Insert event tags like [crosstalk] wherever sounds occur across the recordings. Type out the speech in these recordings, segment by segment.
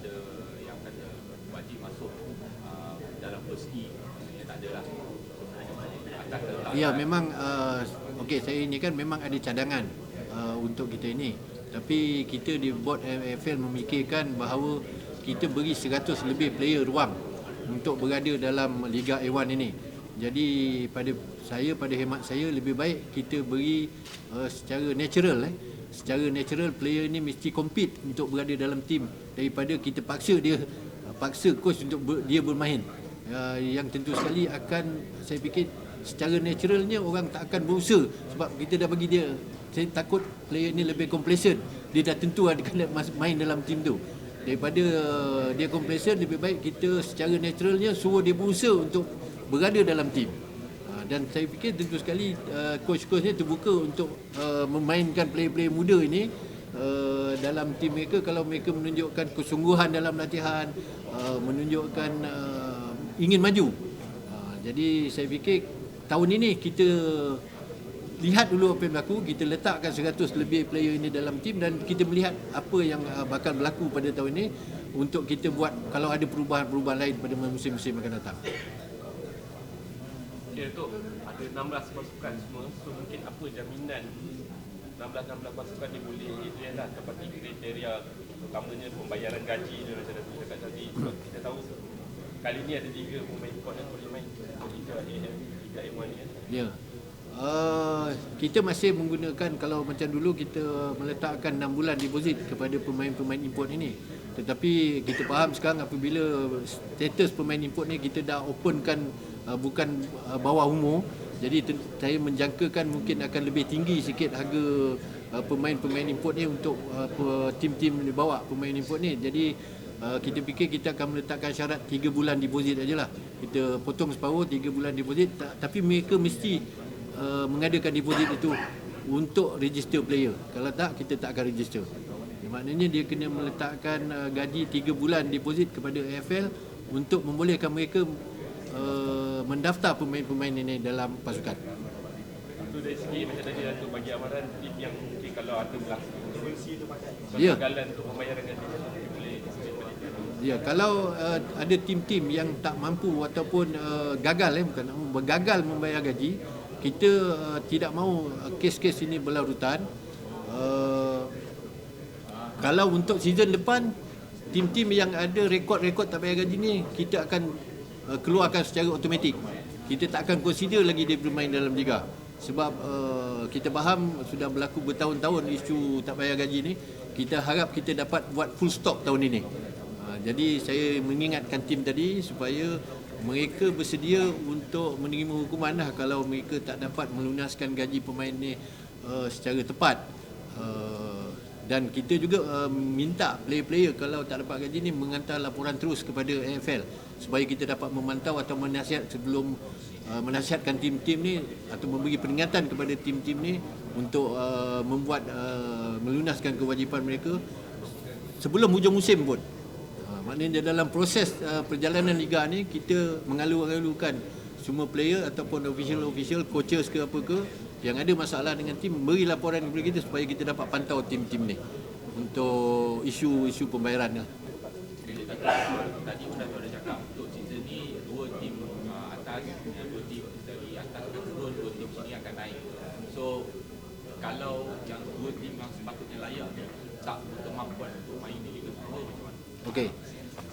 ada yang kata wajib masuk uh, dalam first E maksudnya tak ada lah Ya memang uh, okey saya ini kan memang ada cadangan uh, untuk kita ini. Tapi kita di board AFL memikirkan bahawa kita beri 100 lebih player ruang untuk berada dalam Liga A1 ini. Jadi pada saya pada hemat saya lebih baik kita beri uh, secara natural eh. Secara natural player ni mesti compete untuk berada dalam tim daripada kita paksa dia uh, paksa coach untuk ber, dia bermain. Uh, yang tentu sekali akan saya fikir secara naturalnya orang tak akan berusaha sebab kita dah bagi dia saya takut player ni lebih complacent. Dia dah tentu ada kena main dalam tim tu. Daripada uh, dia complacent lebih baik kita secara naturalnya suruh dia berusaha untuk berada dalam tim dan saya fikir tentu sekali uh, coach-coach ni terbuka untuk uh, memainkan player-player muda ini uh, dalam tim mereka. Kalau mereka menunjukkan kesungguhan dalam latihan uh, menunjukkan uh, ingin maju. Uh, jadi saya fikir tahun ini kita lihat dulu apa yang berlaku. Kita letakkan 100 lebih player ini dalam tim dan kita melihat apa yang uh, bakal berlaku pada tahun ini untuk kita buat kalau ada perubahan-perubahan lain pada musim-musim akan datang. Okay, Datuk, ada 16 pasukan semua. So mungkin apa jaminan 16-16 pasukan ni boleh dia lah tepati kriteria utamanya pembayaran gaji dia macam Datuk cakap tadi. Sebab kita tahu kali ni ada tiga pemain import yang boleh main Liga AF, Liga A1 ni kan. Ya. Uh, kita masih menggunakan kalau macam dulu kita meletakkan 6 bulan deposit kepada pemain-pemain import ini. Tetapi kita faham sekarang apabila status pemain import ni kita dah openkan uh, bukan uh, bawah umur. Jadi saya menjangkakan mungkin akan lebih tinggi sikit harga uh, pemain-pemain import ni untuk uh, tim-tim di bawah pemain import ni. Jadi uh, kita fikir kita akan meletakkan syarat 3 bulan deposit ajalah. Kita potong separuh 3 bulan deposit ta- tapi mereka mesti uh, mengadakan deposit itu untuk register player. Kalau tak kita tak akan register. Maknanya dia kena meletakkan uh, gaji 3 bulan deposit kepada AFL untuk membolehkan mereka uh, mendaftar pemain-pemain ini dalam pasukan. Tu dari segi macam tadi Datuk bagi amaran tim yang mungkin kalau ada berlaku Ya. kegagalan untuk pembayaran gaji dia boleh Ya, kalau uh, ada tim-tim yang tak mampu ataupun uh, gagal eh bukan gagal membayar gaji, kita uh, tidak mahu uh, kes-kes ini berlarutan. Uh, kalau untuk season depan tim-tim yang ada rekod-rekod tak bayar gaji ni kita akan uh, keluarkan secara automatik. Kita tak akan consider lagi dia bermain dalam liga. Sebab uh, kita faham sudah berlaku bertahun-tahun isu tak bayar gaji ni. Kita harap kita dapat buat full stop tahun ini. Uh, jadi saya mengingatkan tim tadi supaya mereka bersedia untuk menerima hukuman lah kalau mereka tak dapat melunaskan gaji pemain ni uh, secara tepat. Dan kita juga uh, minta player-player kalau tak dapat gaji ni mengantar laporan terus kepada AFL supaya kita dapat memantau atau menasihat sebelum uh, menasihatkan tim-tim ni atau memberi peringatan kepada tim-tim ni untuk uh, membuat uh, melunaskan kewajipan mereka sebelum hujung musim pun. Uh, maknanya dalam proses uh, perjalanan liga ni kita mengalu-alukan semua player ataupun official-official coaches ke apa ke yang ada masalah dengan tim beri laporan kepada kita supaya kita dapat pantau tim-tim ni untuk isu-isu pembayaran lah. Tadi pun ada cakap untuk season ni dua tim uh, atas dua tim dari atas akan turun dua tim sini akan naik so kalau yang dua tim yang sepatutnya layak ni tak berkemampuan untuk main di Liga Super macam mana? Okey.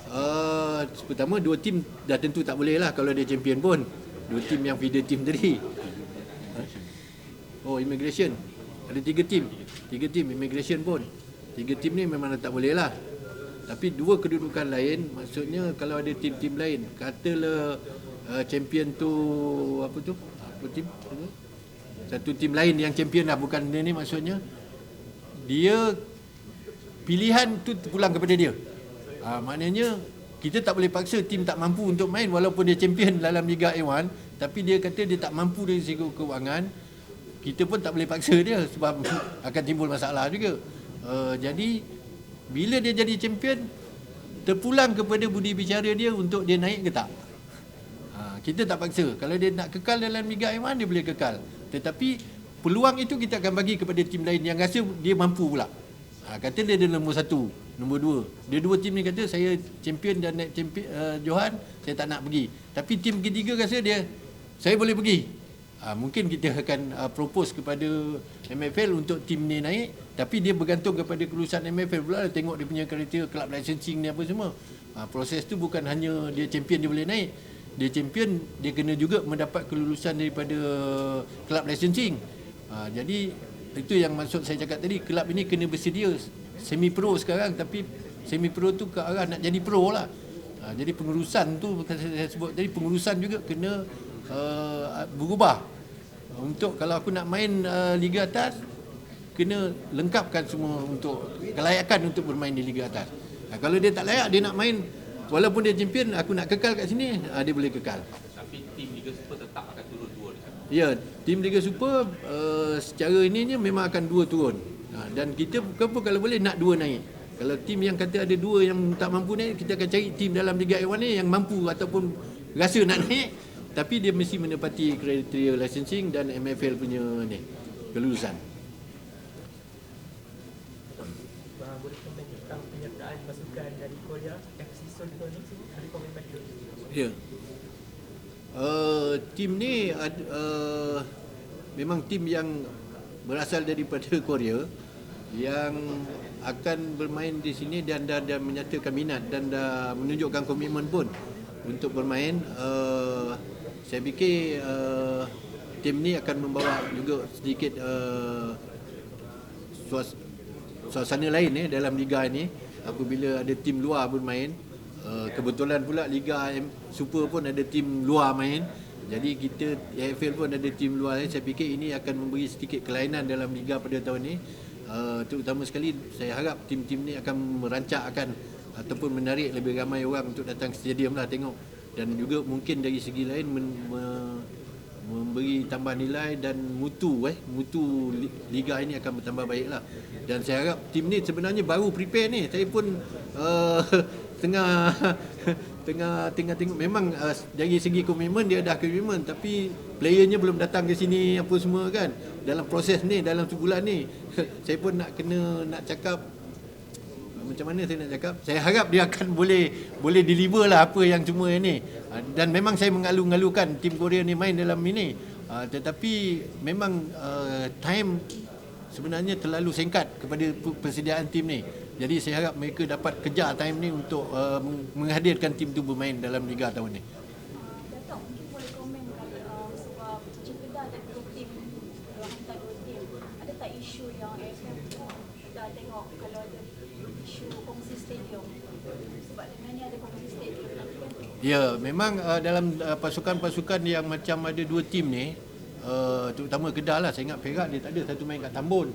Uh, pertama dua tim dah tentu tak boleh lah kalau dia champion pun. Dua tim yang feeder team tadi. Oh, immigration. Ada tiga tim. Tiga tim immigration pun. Tiga tim ni memang tak boleh lah. Tapi dua kedudukan lain, maksudnya kalau ada tim-tim lain, katalah uh, champion tu apa tu? Apa tim? Satu tim lain yang champion lah bukan dia ni maksudnya. Dia pilihan tu pulang kepada dia. Ha, maknanya kita tak boleh paksa tim tak mampu untuk main walaupun dia champion dalam Liga A1 tapi dia kata dia tak mampu dari segi kewangan kita pun tak boleh paksa dia sebab [coughs] akan timbul masalah juga. Uh, jadi bila dia jadi champion terpulang kepada budi bicara dia untuk dia naik ke tak. Ha, kita tak paksa. Kalau dia nak kekal dalam Liga A1 dia boleh kekal. Tetapi peluang itu kita akan bagi kepada tim lain yang rasa dia mampu pula. Ha, kata dia ada nombor satu nombor dua. Dia dua tim ni kata saya champion dan naik champion uh, Johan, saya tak nak pergi. Tapi tim ketiga rasa dia saya boleh pergi. Uh, mungkin kita akan uh, propose kepada MFL untuk tim ni naik tapi dia bergantung kepada kelulusan MFL pula tengok dia punya kriteria club licensing ni apa semua. Uh, proses tu bukan hanya dia champion dia boleh naik. Dia champion dia kena juga mendapat kelulusan daripada club licensing. Uh, jadi itu yang maksud saya cakap tadi kelab ini kena bersedia semi pro sekarang tapi semi pro tu ke arah nak jadi pro lah. Ha, jadi pengurusan tu saya, sebut jadi pengurusan juga kena uh, berubah. Untuk kalau aku nak main uh, liga atas kena lengkapkan semua untuk kelayakan untuk bermain di liga atas. Ha, kalau dia tak layak dia nak main walaupun dia champion aku nak kekal kat sini uh, dia boleh kekal. Tapi tim Liga Super tetap akan turun dua di sana. Ya, tim Liga Super uh, secara ininya memang akan dua turun. Ha, dan kita apa kalau boleh nak dua naik. Kalau tim yang kata ada dua yang tak mampu naik, kita akan cari tim dalam Liga A1 ni yang mampu ataupun rasa nak naik. Tapi dia mesti menepati kriteria licensing dan MFL punya ni kelulusan. Ada Ya. Uh, tim ni ad, uh, memang tim yang berasal daripada [laughs] Korea yang akan bermain di sini dan dah, dah menyatakan minat dan dah menunjukkan komitmen pun untuk bermain. Uh, saya fikir uh, tim ni akan membawa juga sedikit uh, suas, suasana lain eh dalam liga ini. Apabila ada tim luar bermain uh, kebetulan pula liga super pun ada tim luar main. Jadi kita AFL pun ada tim luar lain. Saya fikir ini akan memberi sedikit kelainan dalam liga pada tahun ini. Uh, terutama sekali saya harap tim-tim ni akan merancakkan ataupun menarik lebih ramai orang untuk datang ke stadium lah tengok dan juga mungkin dari segi lain men, me, memberi tambah nilai dan mutu eh mutu li- liga ini akan bertambah baiklah. Dan saya harap tim ni sebenarnya baru prepare ni. Saya pun uh, [laughs] tengah [laughs] tengah tengah tengok. Memang uh, dari segi komitmen dia dah komitmen tapi playernya belum datang ke sini apa semua kan. Dalam proses ni dalam sebulan ni [laughs] saya pun nak kena nak cakap macam mana saya nak cakap saya harap dia akan boleh boleh deliver lah apa yang semua ini. Ah, dan memang saya mengalu-ngalukan tim Korea ni main dalam ini. Ah, tetapi memang uh, time sebenarnya terlalu singkat kepada persediaan tim ni. Jadi saya harap mereka dapat kejar time ni untuk meng- menghadirkan tim tu bermain dalam liga tahun ni. Kalau ada isu kongsi stadium? Sebab dengan ni ada kongsi stadium nanti Ya, memang uh, dalam uh, pasukan-pasukan yang macam ada dua tim ni, uh, terutama Kedah lah, saya ingat Perak dia tak ada satu main kat Tambun.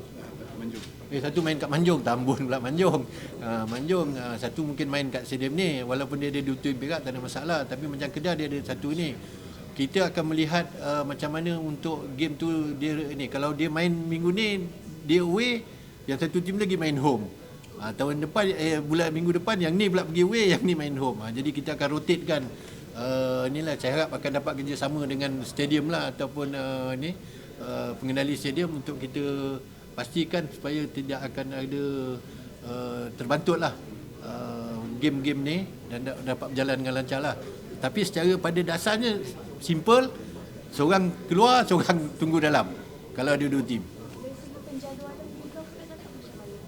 Manjung. Eh satu main kat Manjung, Tambun pula Manjung. Uh, Manjung uh, satu mungkin main kat stadium ni walaupun dia ada dua tim Perak tak ada masalah, tapi macam Kedah dia ada satu ni. Kita akan melihat uh, macam mana untuk game tu dia ni. Kalau dia main minggu ni dia away, yang satu tim lagi main home. Ha, tahun depan eh bulan minggu depan yang ni pula pergi away [laughs] yang ni main home. Ha, jadi kita akan rotatekan uh, inilah saya harap akan dapat kerjasama dengan stadium lah ataupun uh, ni uh, pengendali stadium untuk kita pastikan supaya tidak akan ada uh, terbantutlah uh, game-game ni dan da- dapat berjalan dengan lancar lah. Tapi secara pada dasarnya simple seorang keluar [laughs] seorang tunggu dalam kalau ada dua tim. dari segi penjadualan liga kita tak tahu macam mana.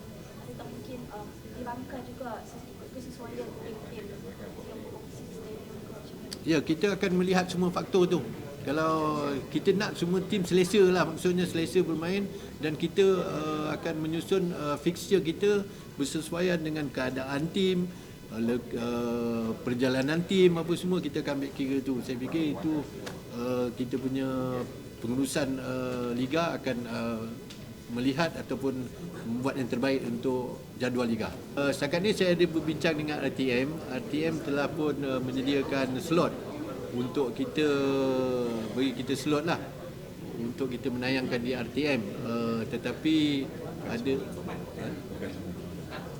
Ada tak mungkin uh, dirangka juga ikut kesesuaian tim-tim yang berkongsi stadium ke macam mana? Ya, kita akan melihat semua faktor tu. Kalau kita nak semua tim selesa lah, maksudnya selesa bermain dan kita uh, akan menyusun uh, fixture kita bersesuaian dengan keadaan tim, uh, uh, perjalanan tim apa semua kita akan ambil kira tu. Saya fikir itu uh, kita punya pengurusan uh, liga akan uh, melihat ataupun membuat yang terbaik untuk jadual liga. Uh, setakat ni saya ada berbincang dengan RTM. RTM telah pun uh, menyediakan slot untuk kita bagi kita slot lah untuk kita menayangkan di RTM. Uh, tetapi ada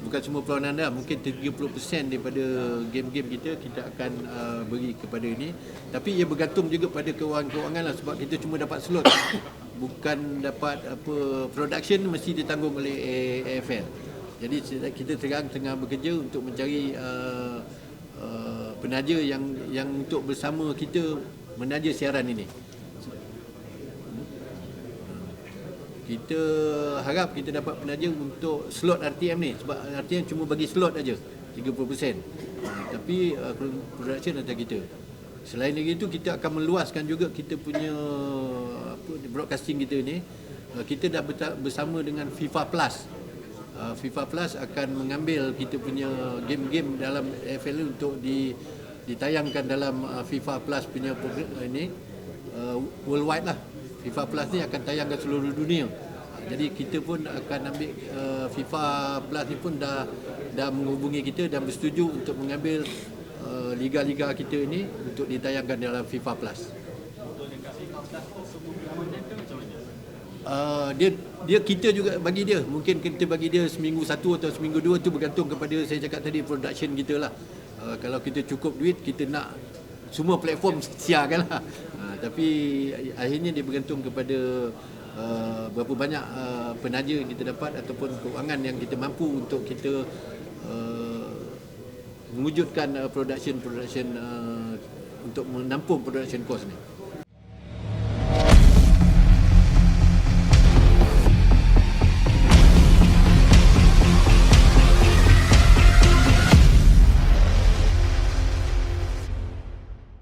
bukan semua perlawanan dah mungkin 30% daripada game-game kita kita akan uh, beri kepada ini tapi ia bergantung juga pada kewangan-kewangan lah sebab kita cuma dapat slot bukan dapat apa production mesti ditanggung oleh AFL Jadi kita sekarang tengah bekerja untuk mencari uh, uh, penaja yang yang untuk bersama kita menaja siaran ini. Kita harap kita dapat penaja untuk slot RTM ni sebab RTM cuma bagi slot aja 30%. Uh, tapi uh, production atas kita. Selain itu kita akan meluaskan juga kita punya broadcasting kita ni. Uh, kita dah bersama dengan FIFA Plus. Uh, FIFA Plus akan mengambil kita punya game-game dalam AFL untuk di ditayangkan dalam uh, FIFA Plus punya program ini worldwide lah. FIFA Plus ni akan tayang ke seluruh dunia. Jadi kita pun akan ambil FIFA Plus ni pun dah dah menghubungi kita dan bersetuju untuk mengambil liga-liga kita ini untuk ditayangkan dalam FIFA Plus. Uh, dia dia kita juga bagi dia. Mungkin kita bagi dia seminggu satu atau seminggu dua tu bergantung kepada saya cakap tadi production kita lah. Uh, kalau kita cukup duit kita nak semua platform siarkan lah. Uh, tapi akhirnya dia bergantung kepada uh, berapa banyak uh, penaja yang kita dapat ataupun kewangan yang kita mampu untuk kita uh, mewujudkan uh, production production uh, untuk menampung production cost ni